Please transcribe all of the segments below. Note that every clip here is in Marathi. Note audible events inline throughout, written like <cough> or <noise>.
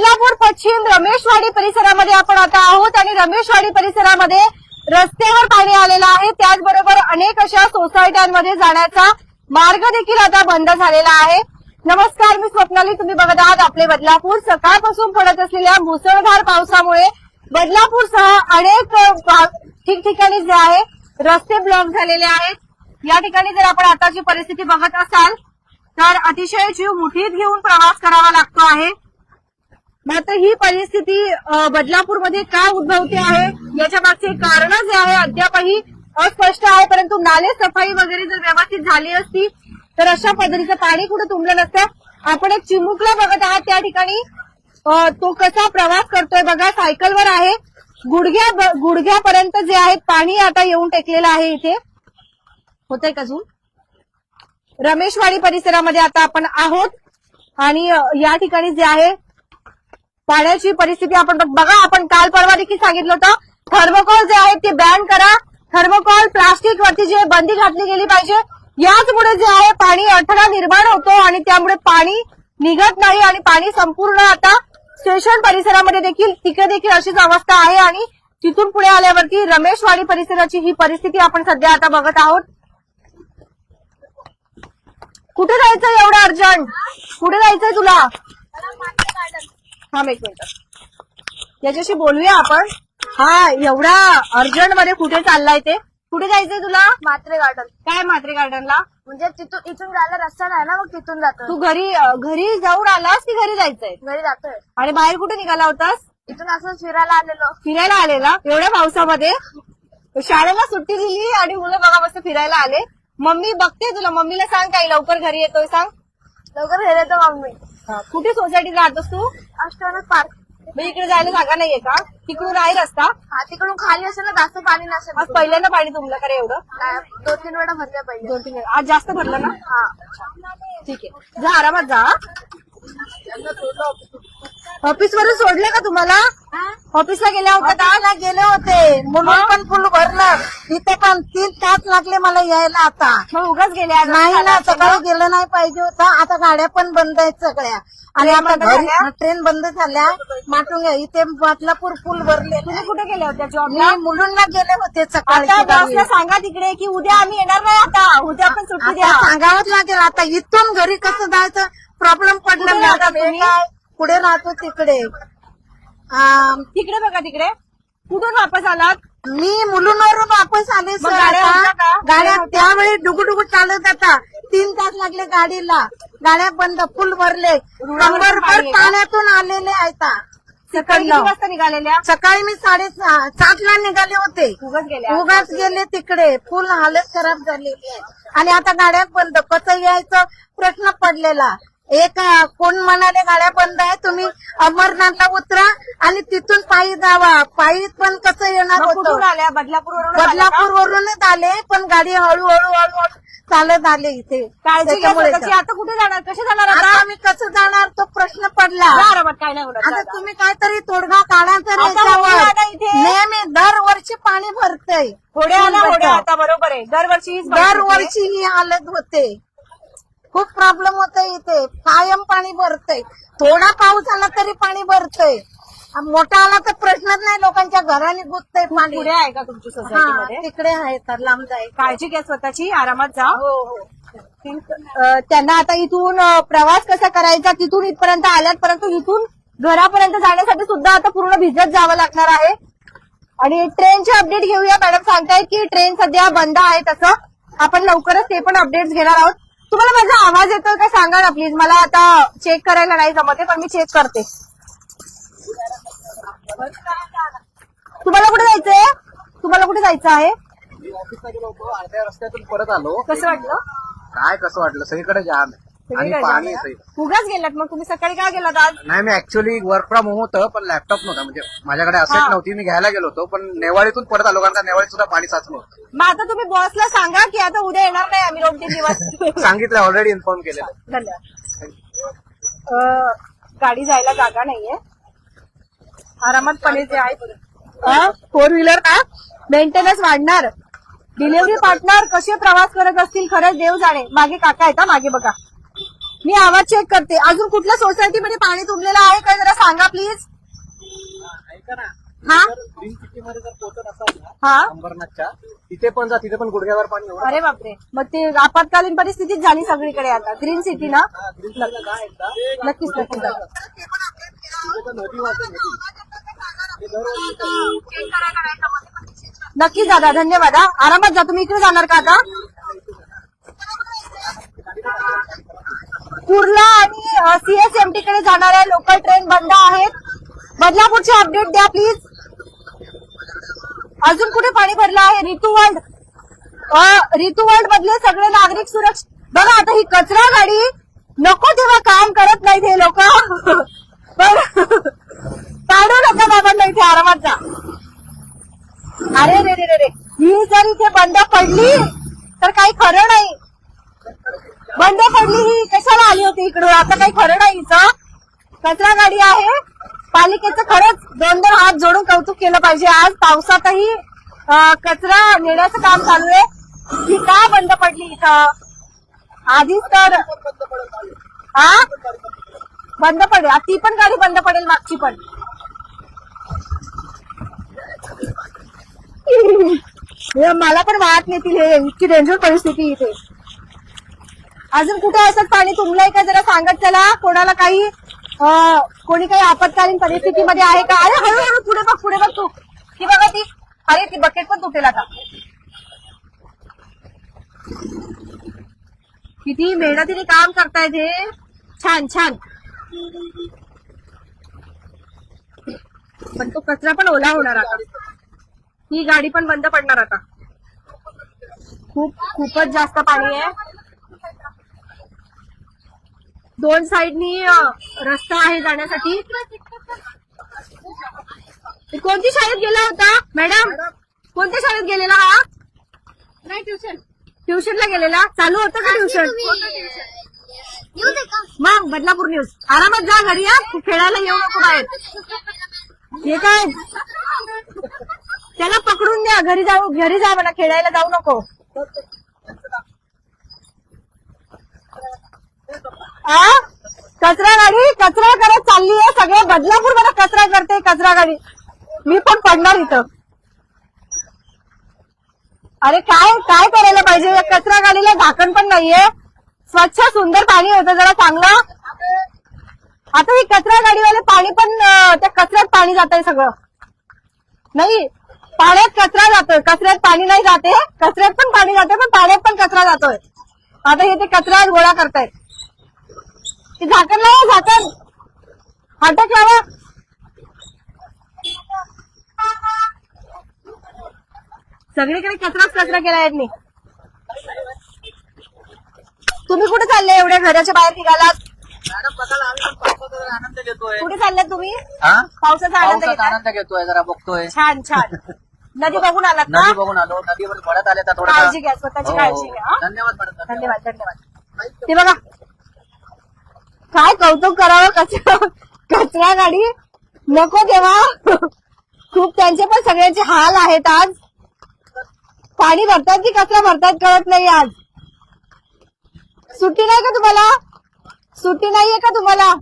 बदलापूर पश्चिम रमेशवाडी परिसरामध्ये आपण आता आहोत आणि रमेशवाडी परिसरामध्ये रस्त्यावर पाणी आलेलं आहे. त्याचबरोबर अनेक अशा सोसायट्यांमध्ये जाण्याचा मार्ग देखील आता बंद झालेला आहे. नमस्कार मी स्वप्नाली. तुम्ही बघत आहात आपले बदलापूर. सकाळपासून पडत असलेल्या मुसळधार पावसामुळे बदलापूरसह अनेक ठिकठिकाणी जे आहे रस्ते ब्लॉक झालेले आहेत. या ठिकाणी जर आपण आताची परिस्थिती बघत असाल तर अतिशय जीव मुठीत घेऊन प्रवास करावा लागतो आहे. मात्र ही परिस्थिती बदलापूरमध्ये का उद्भवते आहे याच्या मागचे कारण जे आहे अद्यापही अस्पष्ट आहे. परंतु नाले सफाई वगैरे जर व्यवस्थित झाली असती तर अशा पद्धतीचं पाणी कुठं तुंबलं नसतं. आपण एक चिमुकला बघत आहात त्या ठिकाणी. तो कसा प्रवास करतोय बघा सायकलवर आहे. गुडघ्या गुडघ्यापर्यंत जे आहे पाणी आता येऊन टेकलेलं आहे इथे. होतंय का अजून रमेशवाडी परिसरामध्ये आता आपण आहोत. आणि या ठिकाणी जे आहे पाण्याची परिस्थिती आपण बघा आपण काल परवा देखील सांगितलं होतं. थर्मोकॉल जे आहे ते बॅन करा. थर्मोकॉल प्लास्टिक वरती जे बंदी घातली गेली पाहिजे याचमुळे जे आहे पाणी अडथळा निर्माण होतो आणि त्यामुळे पाणी निघत नाही आणि पाणी संपूर्ण आता स्टेशन परिसरामध्ये देखील तिकडे देखील अशीच अवस्था आहे आणि तिथून पुढे आल्यावरती रमेशवाडी परिसराची ही परिस्थिती आपण सध्या आता बघत आहोत. कुठे जायचं एवढं अर्जंट कुठे जायचंय तुला? थांब एक मिनिट. याच्याशी बोलूया आपण. हा एवढा अर्जंटमध्ये कुठे चाललाय ते? कुठे जायचंय तुला? मात्रे गार्डन काय म्हात्रे गार्डनला म्हणजे तिथून इथून जायला रस्ता नाही ना मग तिथून जातोय. तू घरी घरी जाऊन आलास की घरी जायचंय? घरी जातोय. आणि बाहेर कुठे निघाला होतास? इथून असं फिरायला आलेलो. फिरायला आलेला? एवढ्या पावसामध्ये? शाळेला सुट्टी दिली आणि मुलं बघा मस्त फिरायला आले. मम्मी बघते तुला. मम्मीला सांग काही लवकर घरी येतोय सांग. लवकर घरी येतो मम्मी. कुठे सोसायटीत राहतोस तू? अष्टानक पार्क. म्हणजे इकडे जायला जागा नाहीये का? तिकडून आहे रस्ता हा तिकडून खाली असेल ना जास्त पाणी नसेल. आज पहिल्यांदा पाणी तुमलं करे एवढं? नाही, दोन तीन वेळा भरल्या पाहिजे दोन तीन वेळा. आज जास्त भरलं ना? हा. ठीक आहे. जा आरामात जा ऑफिस वरून सोडले का तुम्हाला? ऑफिसला गेल्या होत्या का गेले होते. म्हणून पण फुल भरलं तिथे पण तीन तास लागले मला यायला आता. मग उगाच गेले आज नाही ना सकाळी गेलं नाही पाहिजे होतं. आता गाड्या पण बंद आहेत सगळ्या. आणि आता घरी? ट्रेन बंद झाल्या. माटून घ्या इथे बदलापूर फुल भरले. तुम्ही कुठे गेल्या होत्या जॉबला मी मुलुंडला गेले होते सकाळी आता बॉसला सांगा तिकडे की उद्या आम्ही येणार नाही आता. उद्या आपण सुट्टी द्या. आता सांगावंच लागेल. आता इथून घरी कसं जायचं? प्रॉब्लेम पडला कुठे तुम्ही? काय पुढे राहतो तिकडे? आ, तिकडे बघा तिकडे. कुठून वापस आलात? मी मुलुंडवरून वापस आले सर गाड्या आता. त्यावेळी डुगुडुगु चालत आता तीन तास लागले गाडीला. गाड्या बंद फुल भरले. कंबरभर? पाण्यातून आलेले आहेत. सकाळी किती वाजता निघालेल्या? सकाळी मी साडे सातला निघाले होते. उगाच गेल्या. उगाच गेले तिकडे. फुल हालत खराब झालेली आहे. आणि आता गाड्या बंद. कसं यायचं? प्रश्न पडलेला. एक कोण म्हणाले गाड्या बंद आहे तुम्ही अमरनाथला उतरा आणि तिथून पायी जावा. पायी पण कसं येणार होतं? आल्या? बदलापूर बदलापूर वरूनच आले पण गाडी हळूहळू हळूहळू चालत आले इथे. त्याच्यामुळे. आता कुठे जाणार? कसे जाणार आता? आम्ही कसं जाणार? तो प्रश्न पडला. काय नाही आता. तुम्ही काहीतरी तोडगा काढा तर नेहमी दरवर्षी पाणी भरतय. होड्या होड्या. आता बरोबर आहे. दरवर्षी. दरवर्षी ही हालत होते. खूप प्रॉब्लेम होते इथे. कायम पाणी भरतय. थोडा पाऊस आला तरी पाणी भरतय. मोठा आला तर प्रश्नच नाही लोकांच्या घराने गुजतय पाणी. पुढे आहे का तुमची सोसायटीमध्ये तिकडे आहे तर लांब जायचं काळजी घ्या स्वतःची आरामात जा. हो हो. त्यांना आता इथून प्रवास कसा करायचा तिथून इथपर्यंत आल्यात परंतु इथून घरापर्यंत जाण्यासाठी सुद्धा आता पूर्ण भिजत जावं लागणार आहे. आणि ट्रेनचे अपडेट घेऊया. मॅडम सांगतायत की ट्रेन सध्या बंद आहे तसं आपण लवकरच ते पण अपडेट्स घेणार आहोत. तुम्हाला माझा आवाज येतोय का सांगा ना प्लीज मला आता चेक करायला नाही जमते पण मी चेक करते. तुम्हाला कुठे जायचंय? तुम्हाला कुठे जायचं आहे? मी ऑफिसला गेलो होतो अर्ध्या रस्त्यातून परत आलो. कसं वाटलं? काय कसं वाटलं? सगळीकडे जाम आहे. आणि पाणी येतंय उगाच गेलात मग तुम्ही सकाळी काय गेलात आज? नाही मी ऍक्च्युअली वर्क फ्रॉम होम होतं पण लॅपटॉप नव्हता. म्हणजे माझ्याकडे हा. असेट नव्हती मी घ्यायला गेलो होतो पण नेवाळीतून परत आलो कारण का नेवाळीत सुद्धा पाणी साचलं होतं. मग आता तुम्ही बॉसला सांगा की आता उद्या येणार नाही आम्ही दोन तीन दिवस. <laughs> सांगितलं ऑलरेडी इन्फॉर्म केलेलं. धन्यवाद. अं, गाडी जायला जागा नाहीये. आरामात पणे जे आहे फोर व्हीलर ना मेंटेनन्स वाढणार. डिलिव्हरी पार्टनर कसे प्रवास करत असतील खरंच देव जाणे. मागे काका आहेत हा, मागे बघा. मी आवाज चेक करते. अजून कुठल्या सोसायटीमध्ये पाणी तुंबलेलं आहे का? जरा सांगा प्लीज ऐका ना. हा? ग्रीन सिटी मध्ये जर पोहोचत असाल ना हा? अंबरनाथच्या तिथे पण जा तिथे पण गुडघ्यावर पाणी एवढं अरे बापरे. मग ते आपत्कालीन परिस्थितीच झाली सगळीकडे आता. ग्रीन सिटी ना? हा, जा एकदा. नक्कीच नक्कीच जा. तिथे तर नदी वाहते नदी. ते दरवर्षी नक्कीच दादा धन्यवाद हा. आरामात जा तुम्ही इकडे जाणार का आता? कुर्ला आणि सीएसएमटी कडे जाणाऱ्या लोकल ट्रेन बंद आहेत. बदलापूरचे अपडेट द्या प्लीज अजून कुठे पाणी भरलं आहे? रितू वर्ल्ड रितू वर्ल्ड मधले सगळे नागरिक सुरक्षित बघा आता ही कचरा गाडी नको तेव्हा काम करत नाहीत हे लोक. पण काढू नका बाबांना इथे आरामात जा. अरे रे रे रे रे. ही जर इथे बंद पडली तर काही खरं नाही. बंद पडली ही. कशाला आली होती इकडून? आता काही खरं नाही हिचं. कचरा गाडी आहे. पालिकेचं खरंच दोन दोन हात जोडून कौतुक केलं पाहिजे. आज पावसातही कचरा नेण्याचं काम चालू आहे. ही का बंद पडली इथं? आधीच तर हा बंद पडेल ती पण गाडी बंद पडेल मागची पण. मला पण वाहत नेतील. हे इतकी डेंजर परिस्थिती इथे. अजून कुठे असत पाणी तुंबलंय का? जरा सांगत चला कोणाला काही कोणी काही आपत्कालीन परिस्थितीमध्ये आहे का? अरे हळूहळू पुढे बघ पुढे बघ तू. ती बघा ती. अरे ती बकेट पण तुटेल आता. किती मेहनतीने काम करतायत हे छान छान. पण तो कचरा पण ओला होणार आता. ही गाडी पण बंद पडणार आता. खूप खूपच जास्त पाणी आहे. दोन साईडनी रस्ता आहे जाण्यासाठी. कोणती शाळेत गेला होता? मॅडम कोणत्या शाळेत गेलेला हा? नाही ट्युशन. ट्युशनला गेलेला? चालू होतं का ट्युशन? येऊ दे का? मग बदलापूर न्यूज आरामात जा घरी या तू खेळायला येऊ नको बाहेर. हे काय? त्याला पकडून द्या. घरी जाऊ घरी जा म्हणा खेळायला जाऊ नको. आ? कचरा गाडी? कचरा करत चालली आहे. सगळे बदलापूरमध्ये कचरा करते कचरा गाडी. मी पण पडणार इथं. अरे काय काय करायला पाहिजे? या कचरा गाडीला झाकण पण नाहीये. स्वच्छ सुंदर पाणी होतं. जरा चांगलं. आता ही कचरा गाडीवाले पाणी पण त्या कचऱ्यात पाणी जात आहे सगळं. नाही पाण्यात कचरा जातोय. कचऱ्यात पाणी नाही जाते. कचऱ्यात पण पाणी जाते पण पाण्यात पण कचरा जातोय. आता हे ते कचरा गोळा करतायत. ते झाकण नाही झाकण. हटक लावा. सगळीकडे कचराच कचरा केला यांनी. तुम्ही कुठे चालले एवढ्या घराच्या बाहेर निघालात? मॅडम बघायला आम्ही पण पावसाचा आनंद घेतोय कुठे चालले तुम्ही? हा? पावसाचा आनंद पावसाचा घेता आनंद घेतोय जरा बघतोय. छान छान. नदी बघून आलात नदी बघून आलो. नदीवर पडत आले तर थोडं काळजी घ्या स्वतःची काळजी घ्या हा? धन्यवाद मॅडम. धन्यवाद धन्यवाद. ते बघा. काय कौतुक करावं? कचरा कचरा गाडी? नको तेव्हा खूप त्यांचे पण सगळ्यांचे हाल आहेत आज. पाणी भरतात की कचरा भरतात कळत नाही आज. सुट्टी नाही का तुम्हाला? सुट्टी नाहीये का तुम्हाला?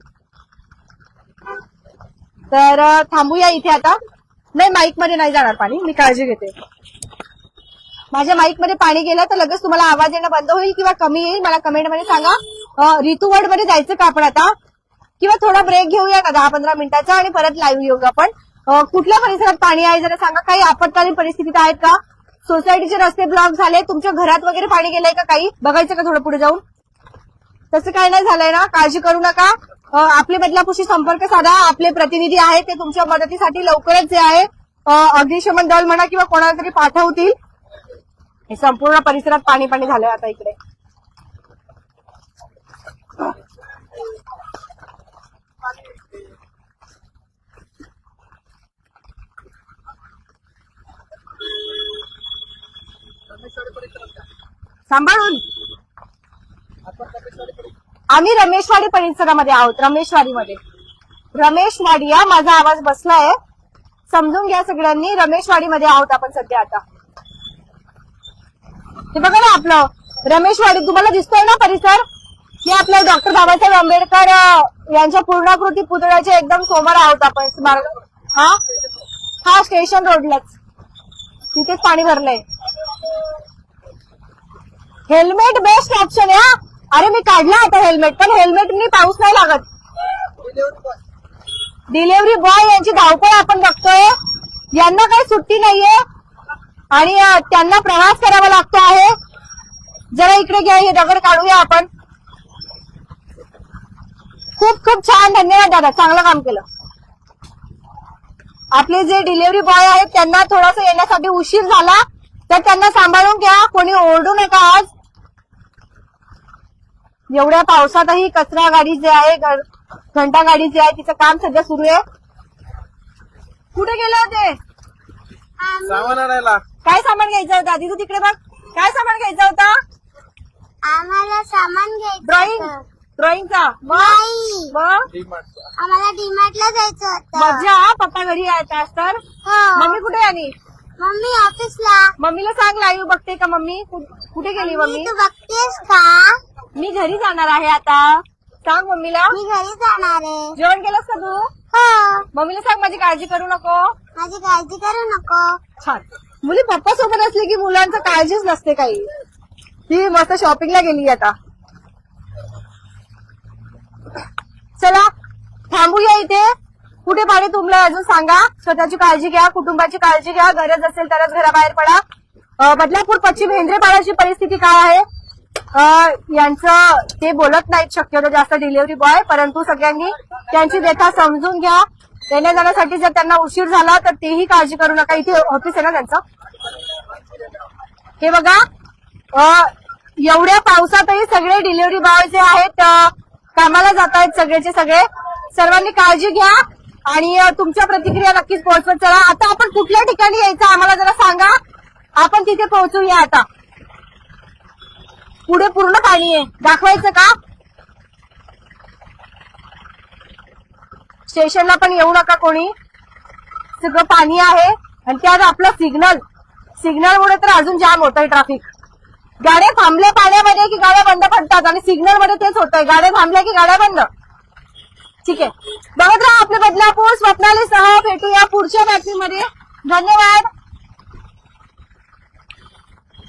तर थांबूया इथे आता. नाही माईकमध्ये नाही जाणार पाणी. मी काळजी घेते. माझ्या माईकमध्ये पाणी गेलं तर लगेच तुम्हाला आवाज येणं बंद होईल किंवा कमी येईल. मला कमेंटमध्ये सांगा. अं, वर्डमध्ये जायचं का आपण आता? किंवा थोडा ब्रेक घेऊया का दहा पंधरा मिनिटाचा आणि परत लाईव्ह येऊ आपण? कुठल्या परिसरात पाणी आहे? जरा सांगा काही आपत्कालीन परिस्थितीत आहेत का? सोसायटीचे रस्ते ब्लॉक झाले. तुमच्या घरात वगैरे पाणी गेलंय का काही? बघायचं का थोडं पुढे जाऊन? तसं काही नाही झालंय ना? काळजी करू नका. आपले बदलापूरशी संपर्क साधा. आपले प्रतिनिधी आहेत. ते तुमच्या मदतीसाठी लवकरच जे आहे. अग्निशमन दल म्हणा किंवा कोणाला तरी पाठवतील. हे संपूर्ण परिसरात पाणी पाणी झालंय आता इकडे. सांभाळून. आम्ही रमेशवाडी परिसरामध्ये आहोत रमेशवाडीमध्ये रमेशवाडी या माझा आवाज बसलाय. समजून घ्या सगळ्यांनी रमेशवाडीमध्ये आहोत आपण सध्या आता. हे बघा ना आपलं. रमेशवाडी तुम्हाला दिसतोय ना परिसर? हे आपल्या डॉक्टर बाबासाहेब आंबेडकर यांच्या पूर्णाकृती पुतळ्याच्या एकदम समोर आहोत आपण. स्मारक हा? हा स्टेशन रोडलाच तिथेच पाणी भरलंय. हेल्मेट बेस्ट ऑप्शन आहे हा. अरे मी काढला आता हेल्मेट पण हेल्मेटनी पाऊस नाही लागत. डिलिव्हरी बॉय यांची धावपळ आपण बघतोय. यांना काही सुट्टी नाहीये. आणि त्यांना प्रवास करावा लागतो आहे. जरा इकडे घ्या हे दगड काढूया आपण. खूप खूप छान धन्यवाद दादा. चांगलं काम केलं. आपले जे डिलिव्हरी बॉय आहेत त्यांना थोडस येण्यासाठी उशीर झाला. तर त्यांना सांभाळून घ्या. कोणी ओरडू नका आज. एवढ्या पावसातही कचरा गाडी जे आहे घंटा गाडी जी आहे तिचं काम सध्या सुरू आहे. कुठे गेले होते सामान आणायला. काय सामान घ्यायचं होतं? आधी तू तिकडे बघ. काय सामान घ्यायचं होतं? आम्हाला सामान घ्यायचं ड्रॉइंग. ड्रॉइंगचा. नाही. मग. आम्हाला डीमार्टला जायचं होतं. मजा हा, पप्पा घरी आज तर? हो. मम्मी कुठे आली? मम्मी ऑफिसला. मम्मीला सांग लाईव्ह बघते का मम्मी? कु- कुठे गेली मम्मी मम्मी? तू बघतेस का? मी घरी जाणार आहे आता. सांग मम्मीला. मी घरी जाणार आहे. जेवण केलंस का तू? हो. मम्मीला सांग माझी काळजी करू नको. माझी काळजी करू नको. छान. मुली पप्पा सोबत असले की मुलांचं काळजीच नसते काही. ती मस्त शॉपिंगला गेली आता चला थांबूया इथे कुठे पाणी तुंबलंय अजून सांगा. स्वतःची काळजी घ्या कुटुंबाची काळजी घ्या. गरज असेल तरच घराबाहेर पडा. बदलापूर पश्चिम हेंद्रेपाड्याची परिस्थिती काय आहे? यांचं ते बोलत नाहीत शक्यतो जास्त डिलिव्हरी बॉय परंतु सगळ्यांनी त्यांची व्यथा समजून घ्या. येण्या जाण्यासाठी जर त्यांना उशीर झाला तर तेही काळजी करू नका. इथे ऑफिस आहे ना त्यांचं? हे बघा. एवढ्या पावसातही सगळे डिलिव्हरी बॉय जे आहेत कामाला जात आहेत सगळेचे सगळे. सर्वांनी काळजी घ्या. आणि तुमच्या प्रतिक्रिया नक्कीच पोहोचवत चला. आता आपण कुठल्या ठिकाणी यायचं आम्हाला जरा सांगा. आपण तिथे पोहोचूया आता. पुढे पूर्ण पाणी आहे. दाखवायचं का? स्टेशनला पण येऊ नका कोणी. सगळं पाणी आहे. आणि त्यात आपलं सिग्नल. सिग्नलमुळे तर अजून जाम होतंय ट्रॅफिक गाड्या थांबल्या पाण्यामध्ये की गाड्या बंद पडतात आणि सिग्नलमध्ये तेच होतंय. गाड्या थांबल्या की गाड्या बंद. ठीक आहे. बघत राहा आपले बदलापूर स्वप्नाली सह भेटूया पुढच्या बातमीमध्ये. धन्यवाद.